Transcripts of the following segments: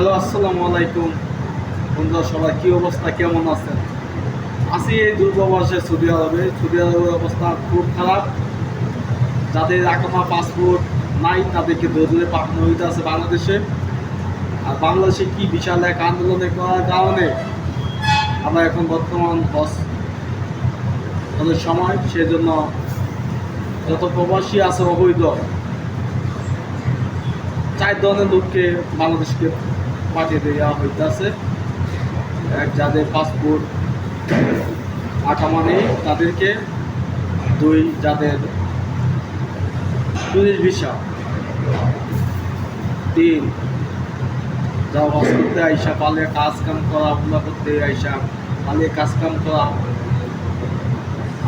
Hello, আসসালামু আলাইকুম। বন্ধুরা, সবাই কী অবস্থা? কেমন আছেন? আসি এই দূরপ্রবাসে সৌদি আরবে। সৌদি আরবের অবস্থা খুব খারাপ। যাদের আকামা পাসপোর্ট নাই, তাদেরকে দৌড়ে পাঠানো হইতে আছে বাংলাদেশে। আর বাংলাদেশে কি বিশাল এক আন্দোলনে করার কারণে? আমরা এখন বর্তমান বস তাদের সময়। সেজন্য যত প্রবাসী আছে অবৈধ, চার ধরনের লোককে বাংলাদেশকে পাঠিয়ে দেওয়া হইতেছে। যাদের পাসপোর্ট আকামা নেই তাদেরকে দুই যাদের টুরিস্ট ভিসা, তিন যারা করতে আইসা পালে কাজ কাম করা ওগুলা করতে আইসা পালে কাজ কাম করা।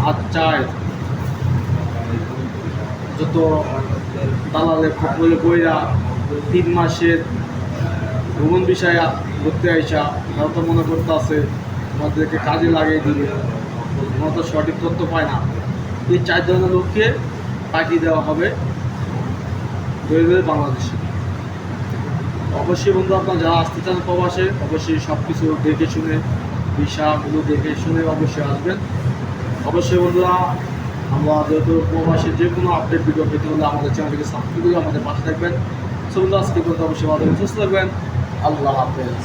আর চায় যত দালালে বইরা তিন মাসের ভ্রমণ বিষয়ে ঘুরতে আইসা তারা তো মনে করতে আছে আমাদেরকে কাজে লাগিয়ে দিবে। আমরা তো সঠিক তথ্য পায় না। এই চার ধরনের লোককে পাঠিয়ে দেওয়া হবে ধরে বাংলাদেশে। অবশ্যই বন্ধু আপনার যারা আসতে চান প্রবাসে অবশ্যই সব কিছু দেখে শুনে বিষাগুলো দেখে শুনে অবশ্যই আসবেন। অবশ্যই বন্ধুরা আমরা যেহেতু প্রবাসে যে কোনো আপডেট ভিডিও পেতে হলে আমাদের চ্যানেলটিকে সাবস্ক্রাইব করে আমাদের পাশে থাকবেন। সো বন্ধু আজকে পর্যন্ত অবশ্যই থাকবেন, সুস্থ থাকবেন। আল্লাহ হাফেজ